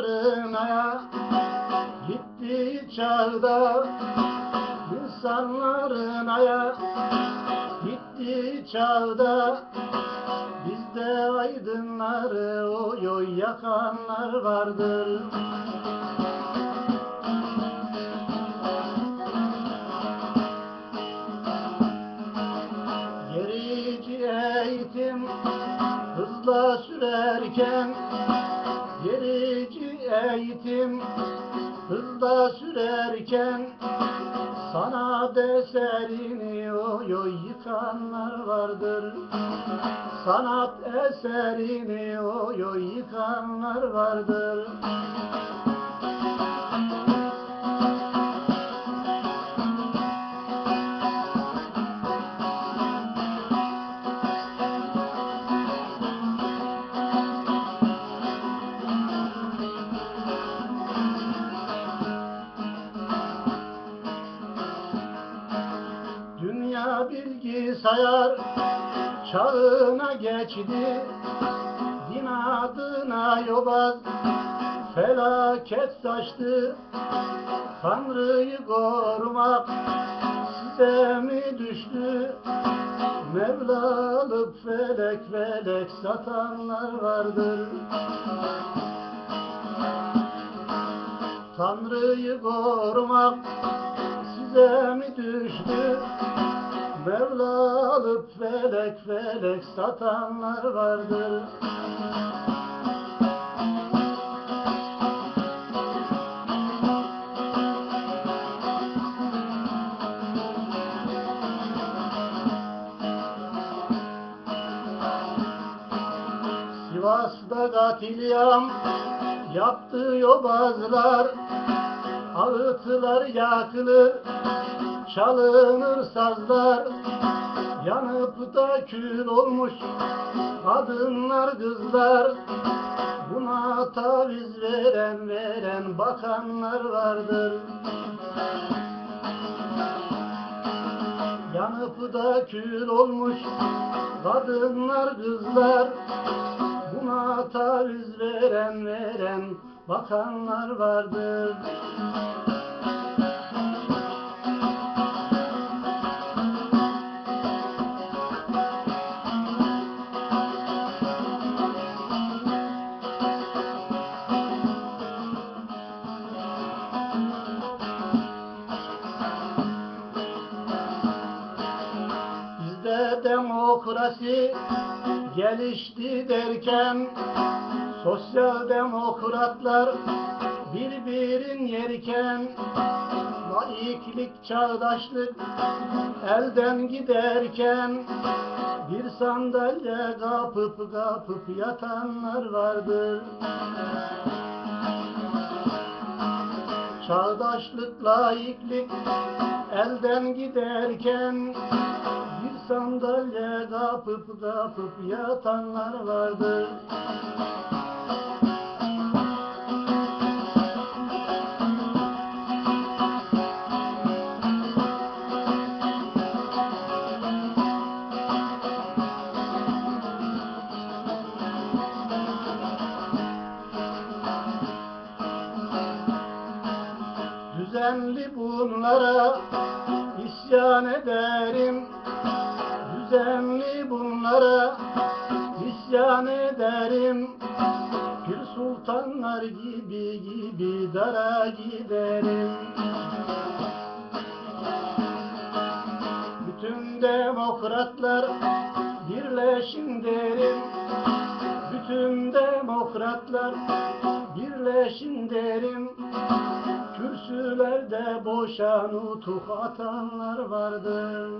yollarına Gitti çağda insanların aya Gitti çağda Bizde aydınları oy oy yakanlar vardır. Gerici eğitim hızla sürerken Gerici eğitim hızla sürerken Sanat eserini oy oy yıkanlar vardır. Sanat eserini oy oy yıkanlar vardır bilgisayar çağına geçti. Din adına yobaz felaket saçtı. Tanrı'yı korumak size mi düştü? Mevla alıp felek felek satanlar vardır. Tanrı'yı korumak size mi düştü? Mevla alıp felek felek satanlar vardır. Sivas'ta katliam yaptı yobazlar Ağıtlar yakılır, çalınır sazlar Yanıp da kül olmuş kadınlar kızlar. Buna taviz veren veren bakanlar vardır. Yanıp da kül olmuş kadınlar kızlar. Buna taviz veren veren bakanlar vardır demokrasi gelişti derken Sosyal demokratlar birbirin yerken Laiklik, çağdaşlık elden giderken Bir sandalye kapıp kapıp yatanlar vardır. Çağdaşlık, laiklik elden giderken bir sandalye kapıp kapıp yatanlar vardır. Düzenli bunlara isyan ederim Düzenli bunlara isyan ederim. Pir sultanlar gibi gibi dara giderim. Bütün demokratlar birleşin derim. Bütün demokratlar birleşin derim. Kürsülerde boşa nutuk atanlar vardır